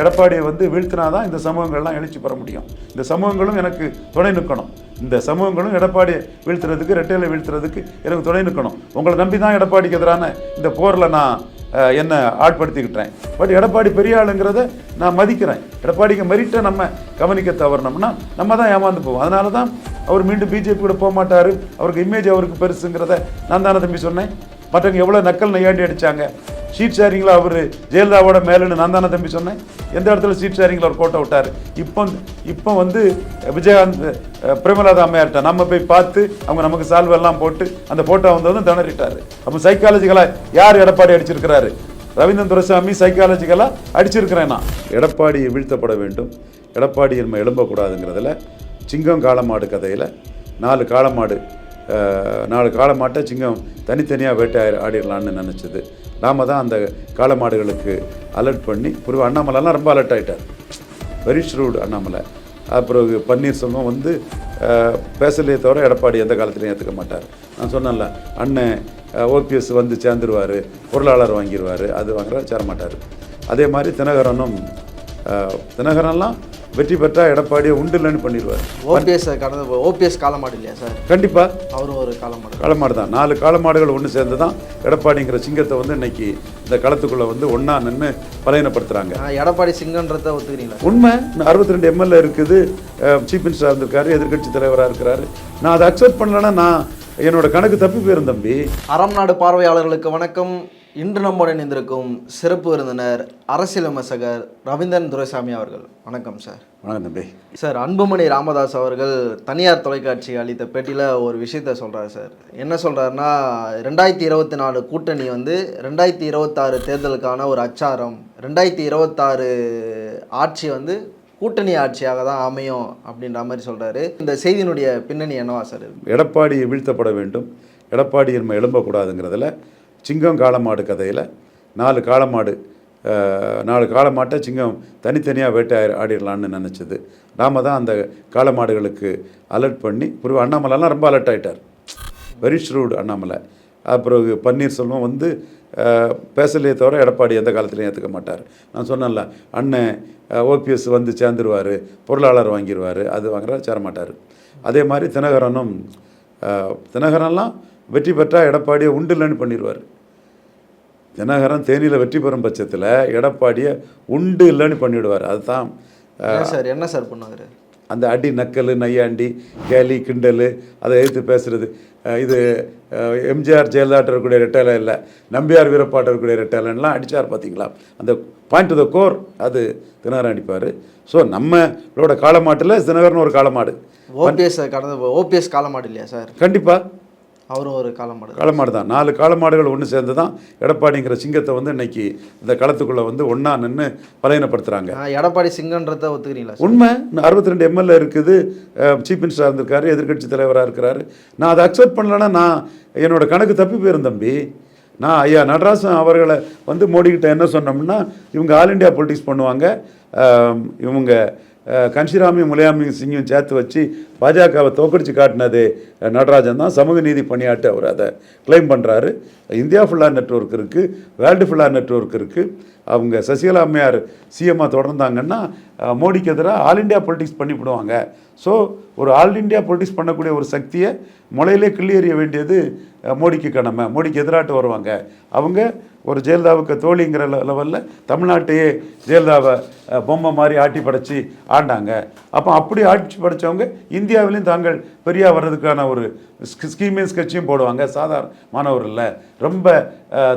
எடப்பாடியை வந்து வீழ்த்தினா தான் இந்த சமூகங்கள்லாம் எழுச்சி பெற முடியும். இந்த சமூகங்களும் எனக்கு துணை நிற்கணும். இந்த சமூகங்களும் எடப்பாடியை வீழ்த்துறதுக்கு ரெட்டையில வீழ்த்துறதுக்கு எனக்கு துணை நிற்கணும். உங்களை நம்பி தான் எடப்பாடிக்கு எதிரான இந்த போரில் நான் என்னை ஆட்படுத்திக்கிட்டேன். பட் எடப்பாடி பெரிய ஆளுங்கிறத நான் மதிக்கிறேன். எடப்பாடிக்கு மெரிட்டை நம்ம கவனிக்க தவறினோம்னா நம்ம தான் ஏமாந்து போவோம். அதனால தான் அவர் மீண்டும் பிஜேபி கூட போக மாட்டார். அவருக்கு இமேஜ் அவருக்கு பெருசுங்கிறத நான் தானே தம்பி சொன்னேன். மற்றவங்க எவ்வளோ நக்கல் நையாண்டி அடிச்சாங்க. ஷீட் ஷேரிங்கில் அவர் ஜெயலலிதாவோட மேலுன்னு நான் தானே தம்பி சொன்னேன். எந்த இடத்துல சீட் ஷேரிங்கில் ஒரு கோட்டை விட்டார்? இப்போ இப்போ வந்து விஜயகாந்த் பிரேமலாத அம்மையார்கிட்ட நம்ம போய் பார்த்து அவங்க நமக்கு சால்வ் எல்லாம் போட்டு அந்த போட்டோ வந்ததும் திணறிட்டார். அப்போ சைக்காலஜிக்கலாக யார் எடப்பாடி அடிச்சிருக்கிறாரு? ரவீந்திரன் துரைசாமி சைக்காலஜிக்கலாக அடிச்சிருக்கிறேன் நான். எடப்பாடி வீழ்த்தப்பட வேண்டும். எடப்பாடி நம்ம எழும்பக்கூடாதுங்கிறதுல சிங்கம் காளமாடு கதையில் நாலு காளமாடு நாலு காளமாட்டை சிங்கம் தனித்தனியாக வேட்டை ஆடிடலான்னு நினச்சது. நாம தான் அந்த காளமாடுகளுக்கு அலர்ட் பண்ணி பிறகு அண்ணாமலைலாம் ரொம்ப அலர்ட் ஆகிட்டார் வெரி ஷ்ரூட் அண்ணாமலை. அப்புறம் பன்னீர்செல்வம் வந்து பேசலையே தவிர எடப்பாடி எந்த காலத்துலையும் ஏற்றுக்க மாட்டார். நான் சொன்னேன்ல அண்ணன் ஓபிஎஸ் வந்து சேர்ந்துருவார் பொருளாளர் வாங்கிடுவார் அது வாங்குற சேர மாட்டார் அதே மாதிரி தினகரனும் தினகரன்லாம் வெற்றி பெற்றா எடப்பாடியை உண்டு இல்லைன்னு பண்ணிடுவார். ஓபிஎஸ் கடந்த ஓபிஎஸ் காலமாடு இல்லையா சார்? கண்டிப்பாக அவரும் ஒரு காலமாடு. காளமாடு தான். நாலு காளமாடுகள் ஒன்று சேர்ந்து தான் எடப்பாடிங்கிற சிங்கத்தை வந்து இன்னைக்கு இந்த களத்துக்குள்ளே வந்து ஒன்றா நின்று பலையனப்படுத்துகிறாங்க எடப்பாடி சிங்கன்றத ஒத்துக்கிறீங்களா உண்மை. அறுபத்தி ரெண்டு எம்எல்ஏ இருக்குது. சீஃப் மினிஸ்டராக இருந்திருக்காரு எதிர்க்கட்சி தலைவராக இருக்கிறாரு. நான் அதை அக்செப்ட் பண்ணலன்னா நான் என்னோட கணக்கு தப்பி போயிரும் தம்பி. அறம் நாடு பார்வையாளர்களுக்கு வணக்கம். இன்று நம்முடன் இணைந்திருக்கும் சிறப்பு விருந்தினர் அரசியல் விமர்சகர் ரவீந்திரன் துரைசாமி அவர்கள். வணக்கம் சார். வணக்கம் தம்பி. சார் அன்புமணி ராமதாஸ் அவர்கள் தனியார் தொலைக்காட்சி அளித்த பேட்டியில் ஒரு விஷயத்த சொல்கிறார் சார். என்ன சொல்கிறாருன்னா ரெண்டாயிரத்தி இருபத்தி நாலு கூட்டணி வந்து ரெண்டாயிரத்தி இருபத்தாறு தேர்தலுக்கான ஒரு அச்சாரம். ரெண்டாயிரத்தி இருபத்தாறு ஆட்சி வந்து கூட்டணி ஆட்சியாக தான் அமையும் அப்படின்ற மாதிரி சொல்கிறாரு இந்த செய்தியினுடைய பின்னணி என்னவா சார்? எடப்பாடி வீழ்த்தப்பட வேண்டும். எடப்பாடி நம்ம எழும்பக்கூடாதுங்கிறதுல சிங்கம் காளமாடு கதையில். நாலு காளமாடு நாலு காளமாட்டை சிங்கம் தனித்தனியாக வேட்டை ஆடிடலான்னு நினச்சது. நாம தான் அந்த காளமாடுகளுக்கு அலர்ட் பண்ணி பிறகு அண்ணாமலைலாம் ரொம்ப அலர்ட் ஆகிட்டார் வெரி ஷ்ரூட் அண்ணாமலை. அப்புறம் பன்னீர்செல்வம் வந்து பேசலையே தவிர எடப்பாடி எந்த காலத்துலையும் ஏற்றுக்க மாட்டார். நான் சொன்னேன்ல அண்ணன் ஓபிஎஸ் வந்து சேர்ந்துருவார் பொருளாளர் வாங்கிடுவார் அது வாங்குற சேர மாட்டார். அதே மாதிரி தினகரனும் தினகரன்லாம் வெற்றி பெற்றால் எடப்பாடியை உண்டு இல்லைன்னு பண்ணிடுவார் தினகரன் தேனியில் வெற்றி பெறும் பட்சத்தில் எடப்பாடியை உண்டு இல்லைன்னு பண்ணிவிடுவார் அதுதான் சார்? என்ன சார் பண்ணாரு அந்த அடி நக்கல் நையாண்டி கேலி கிண்டல் அதை எதிர்த்து பேசுறது. அஹ் இது எம்ஜிஆர் ஜெயலலிதா இருக்கக்கூடிய ரெட்டையில இல்லை நம்பியார் வீரப்பாட்ட இருக்கக்கூடிய ரெட்டையிலலாம் அடித்தார் பார்த்தீங்களா அந்த பாயிண்ட் டு த கோர் அது தினகரன் அடிப்பார். ஸோ நம்மளோட காளமாட்டில் தினகரன் ஒரு காளமாடு ஓபிஎஸ் கடந்த ஓபிஎஸ் காலமாடு இல்லையா சார்? கண்டிப்பாக அவரும் ஒரு காலமாடு காளமாடு தான் நாலு காளமாடுகள் ஒன்று சேர்ந்து தான் எடப்பாடிங்கிற சிங்கத்தை வந்து இன்னைக்கு இந்த களத்துக்குள்ளே வந்து ஒன்றா நின்று பலையனப்படுத்துகிறாங்க எடப்பாடி சிங்கன்றத ஒத்துக்கிறீங்களா? உண்மை. அறுபத்தி ரெண்டு எம்எல்ஏ இருக்குது. சீஃப் மினிஸ்டராக இருந்திருக்காரு எதிர்க்கட்சி தலைவராக இருக்கிறாரு. நான் அதை அக்செப்ட் பண்ணலன்னா நான் என்னோட கணக்கு தப்பி போயிரும் தம்பி. நான் ஐயா நடராசன் அவர்களை வந்து மோடிக்கிட்ட என்ன சொன்னோம்னா இவங்க ஆல் இண்டியா பொலிட்டிக்ஸ் பண்ணுவாங்க. இவங்க கன்சிராமி கன்ஷிராமி முலையாமி சிங்கும் சேர்த்து வச்சு பாஜகவை தோக்கடிச்சு காட்டினது நடராஜன் தான். சமூக நீதி பணியாட்டு அவர் அதை கிளைம் பண்ணுறாரு இந்தியா ஃபுல்லாக நெட்வொர்க் இருக்குது வேர்ல்டு ஃபுல்லாக நெட்வொர்க் இருக்குது அவங்க சசிகலா அம்மையார் சிஎம்மாக தொடர்ந்தாங்கன்னா மோடிக்கு எதிராக ஆல் இண்டியா பொலிட்டிக்ஸ் பண்ணிவிடுவாங்க. ஸோ ஒரு ஆல் இண்டியா ப்ரொடியூஸ் பண்ணக்கூடிய ஒரு சக்தியை முளையிலே கிள்ளி எறிய வேண்டியது மோடிக்கு கடமை மோடிக்கு எதிராட்டு வருவாங்க. அவங்க ஒரு ஜெயலலிதாவுக்கு தோழிங்கிற லெவலில் தமிழ்நாட்டையே ஜெயலலிதாவை பொம்மை மாதிரி ஆட்டி படைச்சி ஆண்டாங்க. அப்போ அப்படி ஆட்சி படைச்சவங்க இந்தியாவிலையும் தாங்கள் பெரியா வர்றதுக்கான ஒரு ஸ்கீமையும் ஸ்கெட்சையும் போடுவாங்க. சாதாரணமானவர் இல்லை. ரொம்ப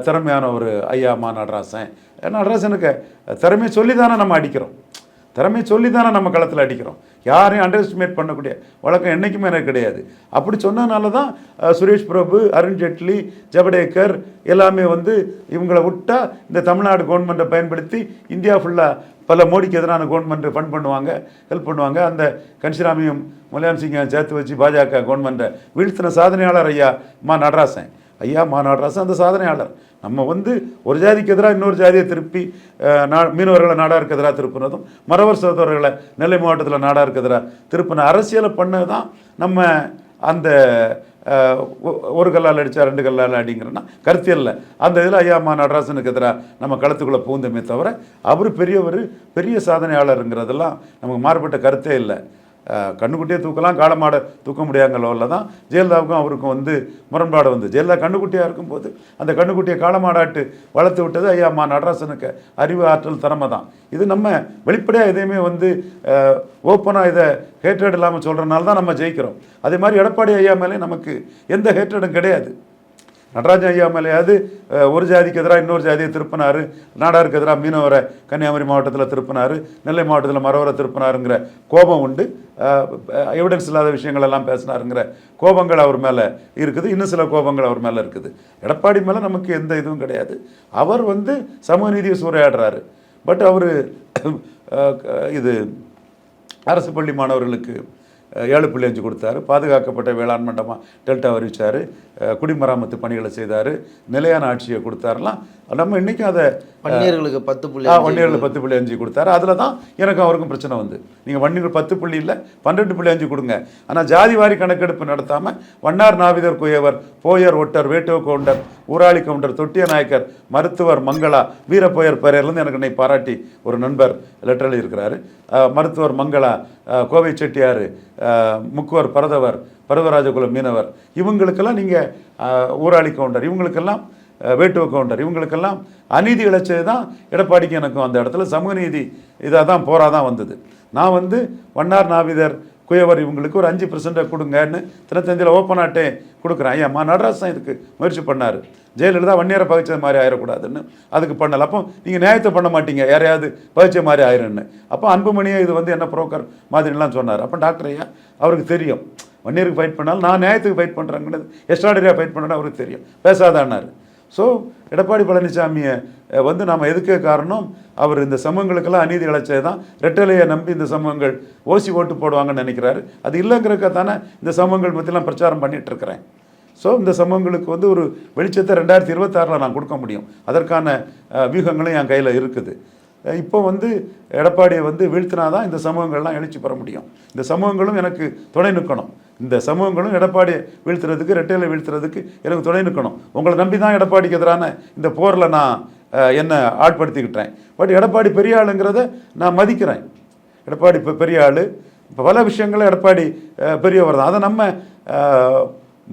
திறமையான ஒரு ஐயா மா நடராசன். நடராசனுக்கு திறமையை சொல்லி தானே நம்ம அடிக்கிறோம். திறமை சொல்லி தானே நம்ம களத்தில் அடிக்கிறோம். யாரையும் அண்டர் எஸ்டிமேட் பண்ணக்கூடிய வழக்கம் என்றைக்குமே எனக்கு கிடையாது. அப்படி சொன்னதுனால தான் சுரேஷ் பிரபு அருண் ஜேட்லி ஜவடேக்கர் எல்லாமே வந்து இவங்களை விட்டா இந்த தமிழ்நாடு கவர்மெண்ட்டை பயன்படுத்தி இந்தியா ஃபுல்லாக பல மோடிக்கு எதிரான கவர்மெண்ட்டை ஃபண்ட் பண்ணுவாங்க ஹெல்ப் பண்ணுவாங்க. அந்த கன்சிராமியும் முலாயம் சிங்கை சேர்த்து வச்சு பாஜக கவர்மெண்ட்டை வீழ்த்தின சாதனையாளர் ஐயா மா நடராசன். ஐயா மா நடராசன் அந்த சாதனையாளர். நம்ம வந்து ஒரு ஜாதிக்கு எதிராக இன்னொரு ஜாதியை திருப்பி நா மீனவர்களை நாடாருக்கு எதிராக திருப்பினதும் மறவர் சகோதரர்களை நெல்லை மாவட்டத்தில் நாடாருக்கு எதிராக திருப்பின அரசியலை பண்ணது தான் நம்ம அந்த ஒ- ஒரு கல்லால் அடித்தா ரெண்டு கல்லால் அடிங்கிறன்னா கருத்தியல்ல அந்த இதில் ஐயா மா நடராசனுக்கு எதிராக நம்ம களத்துக்குள்ளே பூந்தமே தவிர அவர் பெரியவர் பெரிய சாதனையாளருங்கிறதெல்லாம் நமக்கு மாறுபட்ட கருத்தே இல்லை. கண்ணுக்குட்டியே தூக்கலாம் காலமாட தூக்க முடியாங்கிற லெவலில் தான் ஜெயலலிதாவுக்கும் அவருக்கும் வந்து முரண்பாடு வந்து ஜெயலலிதா கண்ணுக்குட்டியாக இருக்கும்போது அந்த கண்ணுக்குட்டியை காலமாடாட்டு வளர்த்து விட்டது ஐயா மா நடராசனுக்கு அறிவு ஆற்றல் திறமை தான். இது நம்ம வெளிப்படையாக எதையுமே வந்து ஓப்பனாக இதை ஹேட்ரட் இல்லாமல் சொல்கிறனால தான் நம்ம ஜெயிக்கிறோம். அதே மாதிரி எடப்பாடி ஐயா மேலே நமக்கு எந்த ஹேட்ரடும் கிடையாது. நடராஜன் ஐயா மேலேயாவது ஒரு ஜாதிக்கு எதிராக இன்னொரு ஜாதியை திருப்பினார். நாடாருக்கு எதிராக மீனவரை கன்னியாகுமரி மாவட்டத்தில் திருப்பினார். நெல்லை மாவட்டத்தில் மரவரை திருப்பினாருங்கிற கோபம் உண்டு. எவிடன்ஸ் இல்லாத விஷயங்கள் எல்லாம் பேசினாருங்கிற கோபங்கள் அவர் மேலே இருக்குது. இன்னும் சில கோபங்கள் அவர் மேலே இருக்குது. எடப்பாடி மேலே நமக்கு எந்த இதுவும் கிடையாது. அவர் வந்து சமூக நீதியை சூறையாடுறாரு. பட் அவர் இது அரசு பள்ளி மாணவர்களுக்கு ஏழு புள்ளி அஞ்சு கொடுத்தாரு. பாதுகாக்கப்பட்ட வேளாண் மண்டபம் டெல்டா அறிவிச்சார். குடிமராமத்து பணிகளை செய்தார். நிலையான ஆட்சியை கொடுத்தாருலாம் நம்ம இன்றைக்கும் அதை வன்னியர்களுக்கு பத்து புள்ளி ஆ, அஞ்சு. வன்னியர்கள் பத்து புள்ளி அஞ்சு கொடுத்தாரு. அதில் தான் எனக்கும் அவருக்கும் பிரச்சனை வந்து. நீங்கள் வன்னியர்கள் பத்து புள்ளி இல்லை பன்னெண்டு புள்ளி அஞ்சு கொடுங்க. ஆனால் ஜாதி வாரி கணக்கெடுப்பு நடத்தாமல் வண்ணார் நாவிதர் குயவர் போயர் ஒட்டர் வேட்டுவ கவுண்டர் ஊராளி கவுண்டர் தொட்டிய நாயக்கர் மருத்துவர் மங்களா வீரப்போயர் பெயர்லேருந்து எனக்கு என்னை பாராட்டி ஒரு நண்பர் லெட்டர் எழுதியிருக்கிறாரு மருத்துவர் மங்களா கோவை செட்டியார் முக்குவர் பரதவர் பரவராஜகுல மீனவர் இவங்களுக்கெல்லாம் நீங்கள் ஊராளி கவுண்டர் இவங்களுக்கெல்லாம் வேட்டுவ கவுண்டர் இவங்களுக்கெல்லாம் அநீதி இழைச்சது தான் எடப்பாடிக்கு எனக்கும் அந்த இடத்துல சமூக நீதி இதாக தான் போராக தான் வந்தது. நான் வந்து வண்ணார் நாவிதர் குயவர் இவங்களுக்கு ஒரு அஞ்சு பர்சன்ட்டை கொடுங்கன்னு தினத்தந்தியில் ஓப்பனாட்டே கொடுக்குறேன். ஐயா மா நடராசன் இதுக்கு முயற்சி பண்ணார். ஜெயலலிதா வன்னியரை பகிச்சது மாதிரி ஆயிடக்கூடாதுன்னு அதுக்கு பண்ணல. அப்போ நீங்கள் நியாயத்தை பண்ண மாட்டீங்க. யாரையாவது பகிச்ச மாதிரி ஆயிரும்னு அப்போ அன்புமணியே இது வந்து என்ன புரோக்கர் மாதிரிலாம் சொன்னார். அப்போ டாக்டர் ஐயா அவருக்கு தெரியும். வன்னியருக்கு ஃபைட் பண்ணாலும் நான் நியாயத்துக்கு ஃபைட் பண்ணுறேங்கிறது எக்ஸ்ட்ராடரியாக ஃபைட் பண்ணுறேன்னு அவருக்கு தெரியும். பேசாதான்னாரு ஸோ எடப்பாடி பழனிசாமியை வந்து நாம் எதுக்க காரணம்? அவர் இந்த சமூகங்களுக்கெல்லாம் அநீதி இழைச்சது தான். ரெட்டலையை நம்பி இந்த சமூகங்கள் ஓசி ஓட்டு போடுவாங்கன்னு நினைக்கிறாரு. அது இல்லைங்கிறக்க தானே இந்த சமூகங்கள் பற்றிலாம் பிரச்சாரம் பண்ணிட்டு இருக்கிறேன் ஸோ இந்த சமூகங்களுக்கு வந்து ஒரு வெளிச்சத்தை ரெண்டாயிரத்தி இருபத்தாறில் நான் கொடுக்க முடியும். அதற்கான வியூகங்களும் என் கையில் இருக்குது. இப்போ வந்து எடப்பாடியை வந்து வீழ்த்தினா தான் இந்த சமூகங்கள்லாம் எழுச்சி பெற முடியும். இந்த சமூகங்களும் எனக்கு துணை நிற்கணும் இந்த சமூகங்களும் எடப்பாடி வீழ்த்துறதுக்கு ரெட்டையில் வீழ்த்துறதுக்கு எனக்கு துணை நிற்கணும் உங்களை நம்பி தான் எடப்பாடிக்கு எதிரான இந்த போரில் நான் என்னை ஆட்படுத்திக்கிட்டேன். பட் எடப்பாடி பெரிய ஆளுங்கிறத நான் மதிக்கிறேன். எடப்பாடி இப்போ பெரிய ஆள். இப்போ பல விஷயங்கள் எடப்பாடி பெரியவர் தான். அதை நம்ம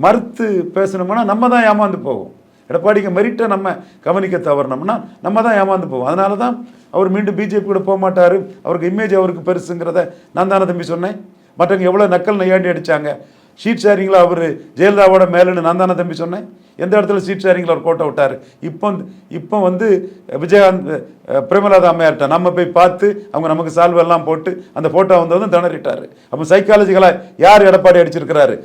மறுத்து பேசணும்னா நம்ம தான் ஏமாந்து போவோம். எடப்பாடிக்கு மெரிட்டை நம்ம கவனிக்க தவறினோம்னா நம்ம தான் ஏமாந்து போவோம். அதனால தான் அவர் மீண்டும் பிஜேபி கூட போக மாட்டார் அவருக்கு இமேஜ் அவருக்கு பெருசுங்கிறத நான் தானே தம்பி சொன்னேன். மற்றவங்க எவ்வளோ நக்கல் நையாண்டி அடித்தாங்க ஷீட் ஷேரிங்கில் அவர் ஜெயலலிதாவோட மேலேன்னு நான் தானே தம்பி சொன்னேன். எந்த இடத்துல சீட் ஷேரிங்கில் அவர் கோட்டை விட்டார்? இப்போ இப்போ வந்து விஜயகாந்த் பிரேமலாதா அம்மையார்ட்ட நம்ம போய் பார்த்து அவங்க நமக்கு சால்வ் எல்லாம் போட்டு அந்த ஃபோட்டோ வந்ததும் திணறிட்டார். அப்போ சைக்காலஜிக்கலாக யார் எடப்பாடி அடிச்சிருக்கிறாரு?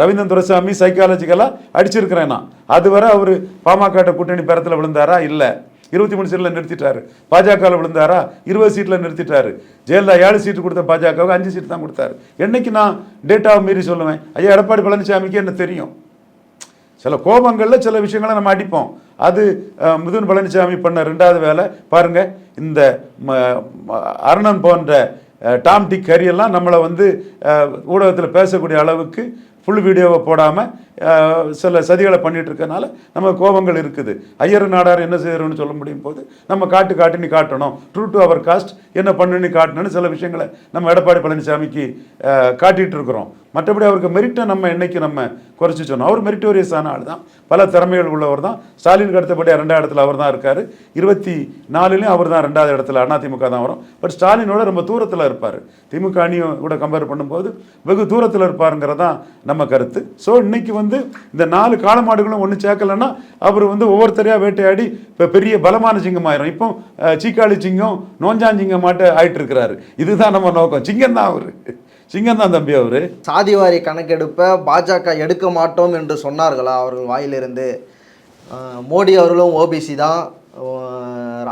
ரவீந்திரன் துரசாமி சைக்காலஜிக்கலாக அடிச்சிருக்கிறேன் நான். அதுவரை அவர் பாமக கூட்டணி பேரத்தில் விழுந்தாரா? இல்லை. இருபத்தி மூணு சீட்டில் நிறுத்திட்டாரு. பாஜகவில் விழுந்தாரா? இருபது சீட்டில் நிறுத்திட்டாரு. ஜெயலலிதா ஏழு சீட்டு கொடுத்த பாஜகவுக்கு அஞ்சு சீட்டு தான் கொடுத்தாரு. என்னைக்கு நான் டேட்டாவை மீறி சொல்லுவேன்? ஐயா எடப்பாடி பழனிசாமிக்கு என்ன தெரியும்? சில கோபங்களில் சில விஷயங்களை நம்ம அடிப்போம். அது அஹ், மிதுன் பழனிசாமி பண்ண ரெண்டாவது வேலை. பாருங்க இந்த ம- அருணன் போன்ற டாம் டிக் கரியெல்லாம் நம்மளை வந்து ஊடகத்தில் பேசக்கூடிய அளவுக்கு ஃபுல் வீடியோவை போடாமல் சில சதிகளை பண்ணிட்டு இருக்கனால நம்ம கோபங்கள் இருக்குது. ஐயர் நாடார் என்ன செய்கிறோம்னு சொல்ல முடியும் போது நம்ம காட்டு காட்டு காட்டணும். ட்ரூ டு அவர் காஸ்ட் என்ன பண்ணுன்னு காட்டணும்னு சில விஷயங்களை நம்ம எடப்பாடி பழனிசாமிக்கு காட்டிகிட்டு இருக்கிறோம் மற்றபடி அவருக்கு மெரிட்டை நம்ம என்னைக்கு நம்ம குறைச்சி சொன்னோம் அவர் மெரிட்டோரியஸான ஆள் தான் பல திறமைகள் உள்ளவர் தான். ஸ்டாலினுக்கு அடுத்தபடி ரெண்டாவது இடத்துல அவர் தான் இருக்கார். இருபத்தி நாலுலேயும் அவர் தான் ரெண்டாவது இடத்துல அதிமுக தான் வரும். பட் ஸ்டாலினோட ரொம்ப தூரத்தில் இருப்பார். திமுக அணியும் கூட கம்பேர் பண்ணும்போது வெகு தூரத்தில் இருப்பாருங்கிறது தான் நம்ம கருத்து. ஸோ இன்னைக்கு வந்து இந்த நாலு காலமாடுகளும் ஒன்று சேர்க்கலைன்னா அவர் வந்து ஒவ்வொருத்தரையாக வேட்டையாடி இப்போ பெரிய பலமான சிங்கம் ஆயிரும் இப்போ சீக்காளி சிங்கம் நோஞ்சாஞ்சிங்கம் மாட்ட ஆயிட்டு இருக்கிறாரு இதுதான் நம்ம நோக்கம். சிங்கம் தான் அவர். சிங்கம் தான் தம்பி அவர். சாதிவாரி கணக்கெடுப்பை பாஜக எடுக்க மாட்டோம் என்று சொன்னார்களா அவர்கள் வாயிலிருந்து? மோடி அவர்களும் ஓபிசி தான்.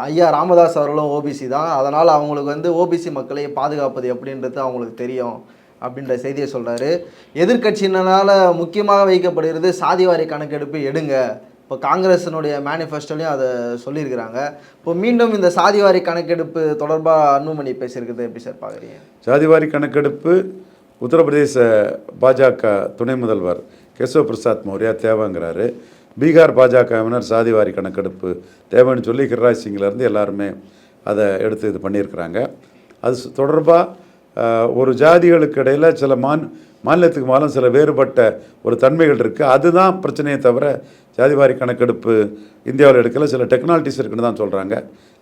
ஐயா ராமதாஸ் அவர்களும் ஓபிசி தான். அதனால் அவங்களுக்கு வந்து ஓபிசி மக்களை பாதுகாப்பது எப்படின்றது அவங்களுக்கு தெரியும் அப்படின்ற செய்தியை சொல்கிறாரு எதிர்க்கட்சியினால் முக்கியமாக வைக்கப்படுகிறது சாதிவாரி கணக்கெடுப்பு எடுங்க. இப்போ காங்கிரஸினுடைய மேனிஃபெஸ்டோலையும் அதை சொல்லியிருக்கிறாங்க. இப்போ மீண்டும் இந்த சாதிவாரி கணக்கெடுப்பு தொடர்பாக அன்புமணி பேசியிருக்கிறது எப்படி சார் பார்க்குறீங்க? ஜாதிவாரி கணக்கெடுப்பு உத்தரப்பிரதேச பாஜக துணை முதல்வர் கேசவ பிரசாத் மௌரியா தேவைங்கிறாரு. பீகார் பாஜகவினர் சாதிவாரி கணக்கெடுப்பு தேவைன்னு சொல்லி கிரிராஜ் சிங்லேருந்து எல்லாருமே அதை எடுத்து இது பண்ணியிருக்கிறாங்க. அது தொடர்பாக ஒரு ஜாதிகளுக்கு இடையில் சில மான் மாநிலத்துக்கு மாநிலம் சில வேறுபட்ட ஒரு தன்மைகள் இருக்குது அதுதான் பிரச்சனையே தவிர ஜாதிவாரி கணக்கெடுப்பு இந்தியாவில் எடுக்கல. சில டெக்னாலஜிஸ் இருக்குன்னு தான் சொல்கிறாங்க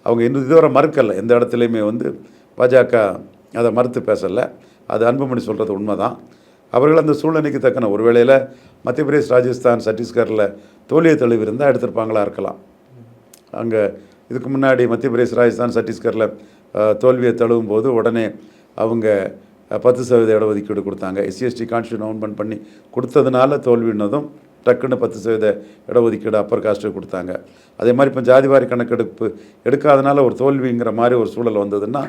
அவங்க இன்னும் இதுவரை மறுக்கலை. எந்த இடத்துலையுமே வந்து பாஜக அதை மறுத்து பேசலை. அது அன்புமணி சொல்கிறது உண்மை தான் அவர்கள் அந்த சூழ்நிலைக்கு தக்கன. ஒரு வேளையில் மத்திய பிரதேஷ் ராஜஸ்தான் சத்தீஸ்கரில் தோல்வியை தெளிவு இருந்தால் எடுத்திருப்பாங்களா இருக்கலாம். அங்கே இதுக்கு முன்னாடி மத்திய பிரதேஷ் ராஜஸ்தான் சத்தீஸ்கரில் தோல்வியை தழுவும் போது உடனே அவங்க பத்து சதவீத இடஒதுக்கீடு கொடுத்தாங்க. எஸ்சிஎஸ்டி கான்ஸ்டியூஷன் அமெண்ட்மெண்ட் பண்ணி கொடுத்ததுனால தோல்வினதும் டக்குன்னு பத்து சதவீத இடஒதுக்கீடு அப்பர் காஸ்ட்டு கொடுத்தாங்க. அதே மாதிரி இப்போ ஜாதிவாரி கணக்கெடுப்பு எடுக்காதனால ஒரு தோல்விங்கிற மாதிரி ஒரு சூழல் வந்ததுன்னா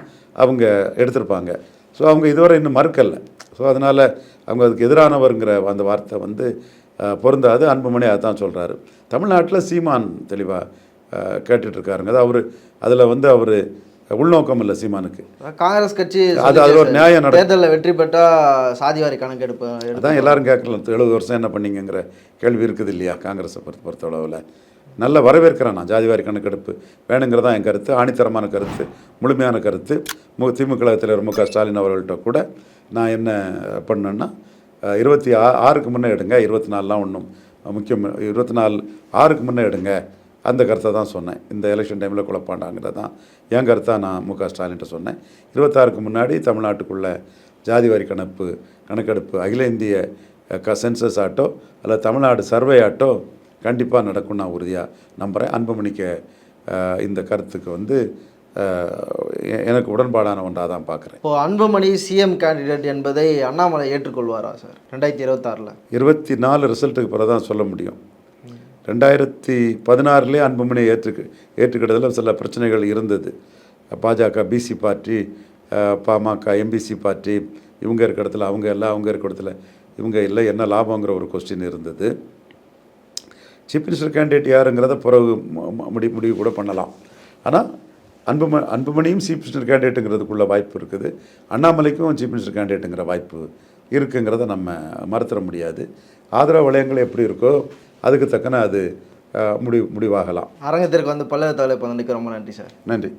அவங்க எடுத்திருப்பாங்க. ஸோ அவங்க இதுவரை இன்னும் மறுக்கலை. ஸோ அதனால் அவங்க அதுக்கு எதிரானவருங்கிற அந்த வார்த்தை வந்து பொருந்தாது. அன்புமணி அதான் சொல்கிறாரு தமிழ்நாட்டில் சீமான் தெளிவாக கேட்டுட்ருக்காருங்க அது அவர் அதில் வந்து அவர் உள்நோக்கம் இல்லை சீமானுக்கு. காங்கிரஸ் கட்சி அது அது ஒரு நியாயம் நடக்கும். தேர்தலில் வெற்றி பெற்றா சாதிவாரி கணக்கெடுப்பு அதான் எல்லாரும் கேட்கலாம். எழுபது வருஷம் என்ன பண்ணீங்கங்கிற கேள்வி இருக்குது இல்லையா? காங்கிரஸை பொறுத்த பொறுத்தளவில். நல்ல வரவேற்கிறேன் நான். ஜாதிவாரி கணக்கெடுப்பு வேணுங்கிறதா என் கருத்து. ஆணித்தரமான கருத்து. முழுமையான கருத்து. மு திமுக தலைவர் மு க ஸ்டாலின் அவர்கள்ட்ட கூட நான் என்ன பண்ணேன்னா இருபத்தி ஆ ஆறுக்கு முன்னே எடுங்க. இருபத்தி நாலுலாம் ஒன்றும் முக்கியம் இருபத்தி நாலு ஆறுக்கு முன்னே எடுங்க. அந்த கருத்தை தான் சொன்னேன். இந்த எலெக்ஷன் டைமில் குழப்பாண்டாங்கிறது தான். என் கருத்தாக நான் மு க. ஸ்டாலின்ட்ட சொன்னேன். இருபத்தாறுக்கு முன்னாடி தமிழ்நாட்டுக்குள்ள ஜாதி வரி கணப்பு கணக்கெடுப்பு அகில இந்திய க சென்சஸ் ஆட்டோ அல்லது தமிழ்நாடு சர்வே ஆட்டோ கண்டிப்பாக நடக்கும் நான் உறுதியாக நம்புகிறேன் அன்புமணிக்க இந்த கருத்துக்கு வந்து எனக்கு உடன்பாடான ஒன்றாக தான் பார்க்குறேன் இப்போ அன்புமணி சிஎம் கேண்டிடேட் என்பதை அண்ணாமலை ஏற்றுக்கொள்வாரா சார்? ரெண்டாயிரத்தி இருபத்தாறில். இருபத்தி நாலு ரிசல்ட்டுக்கு பிறகு தான் சொல்ல முடியும். ரெண்டாயிரத்தி பதினாறுலேயே அன்புமணியை ஏற்றுக்கு ஏற்றுக்கிட்டதில் சில பிரச்சனைகள் இருந்தது. Bajaka BC party Pamaka MBC party இவங்க இருக்க இடத்துல அவங்க எல்லாம் அவங்க இருக்க இடத்துல இவங்க இல்லை என்ன லாபங்கிற ஒரு கொஸ்டின் இருந்தது. சீஃப் மினிஸ்டர் கேண்டிடேட் யாருங்கிறத பிறகு முடி முடிவு கூட பண்ணலாம். ஆனால் அன்பும அன்புமணியும் சீஃப் மினிஸ்டர் கேண்டிடேட்டுங்கிறதுக்குள்ள வாய்ப்பு இருக்குது. அண்ணாமலைக்கும் சீஃப் மினிஸ்டர் கேண்டிடேட்டுங்கிற வாய்ப்பு இருக்குங்கிறத நம்ம மறுத்துற முடியாது. ஆதரவு வளையங்கள் எப்படி இருக்கோ அதுக்கு தக்கன அது முடிவு முடிவாகலாம். அரங்கத்திற்கு வந்து பல்லவ தலைப்பு வந்து ரொம்ப நன்றி சார். நன்றி.